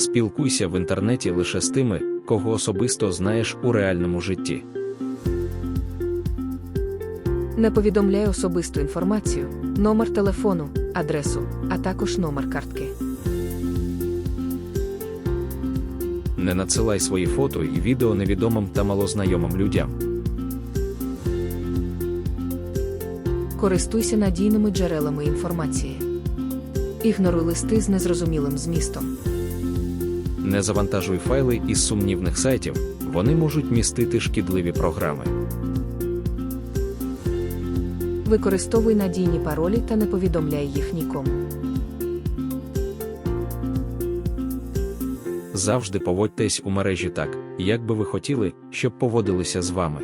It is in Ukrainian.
Спілкуйся в інтернеті лише з тими, кого особисто знаєш у реальному житті. Не повідомляй особисту інформацію, номер телефону, адресу, а також номер картки. Не надсилай свої фото і відео невідомим та малознайомим людям. Користуйся надійними джерелами інформації. Ігноруй листи з незрозумілим змістом. Не завантажуй файли із сумнівних сайтів, вони можуть містити шкідливі програми. Використовуй надійні паролі та не повідомляй їх нікому. Завжди поводьтесь у мережі так, як би ви хотіли, щоб поводилися з вами.